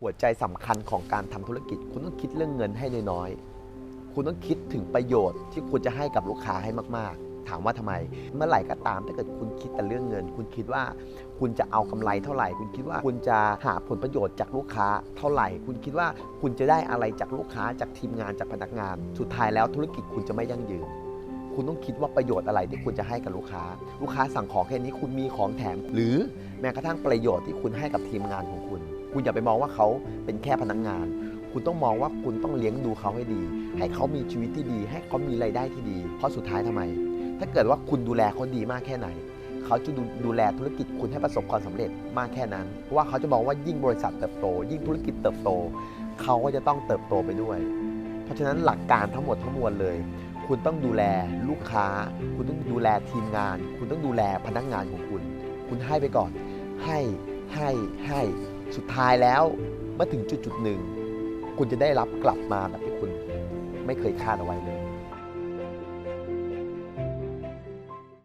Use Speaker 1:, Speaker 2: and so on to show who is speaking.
Speaker 1: หัวใจสำคัญของการทำธุรกิจ คุณต้องคิดเรื่องเงินให้น้อยๆคุณต้องคิดถึงประโยชน์ที่คุณจะให้กับลูกค้าให้มากๆ ถามว่าทำไม เมื่อไหร่ก็ตามถ้าเกิดคุณคิดแต่เรื่องเงิน คุณคิดว่าคุณจะเอากำไรเท่าไหร่ คุณคิดว่าคุณจะหาผลประโยชน์จากลูกค้าเท่าไหร่ คุณคิดว่าคุณจะได้อะไรจากลูกค้าจากทีมงานจากพนักงาน สุดท้ายแล้วธุรกิจคุณจะไม่ยั่งยืนคุณต้องคิดว่าประโยชน์อะไรที่คุณจะให้กับลูกค้า ลูกค้าสั่งของแค่นี้คุณมีของแถม หรือแม้กระทั่งประโยชน์ที่คุณให้กับทีมงานของคุณ คุณอย่าไปมองว่าเขาเป็นแค่พนักงาน คุณต้องมองว่าคุณต้องเลี้ยงดูเขาให้ดี ให้เขามีชีวิตที่ดี ให้เขามีรายได้ที่ดี เพราะสุดท้ายทำไม ถ้าเกิดว่าคุณดูแลเขาดีมากแค่ไหน เขาจะดูดูแลธุรกิจคุณให้ประสบความสำเร็จมากแค่นั้น เพราะว่าเขาจะมองว่ายิ่งบริษัทเติบโต ยิ่งธุรกิจเติบโต เขาก็จะต้องเติบโตไปด้วย เพราะฉะนั้นหลักการทั้งหมดทั้งมวลเลย คุณต้องดูแลลูกค้า คุณต้องดูแลทีมงาน คุณต้องดูแลพนักงานของคุณ คุณให้ไปก่อน ให้ให้ให้ สุดท้ายแล้วเมื่อถึงจุดจุดหนึ่ง คุณจะได้รับกลับมาแบบที่คุณไม่เคยคาดเอาไว้เลย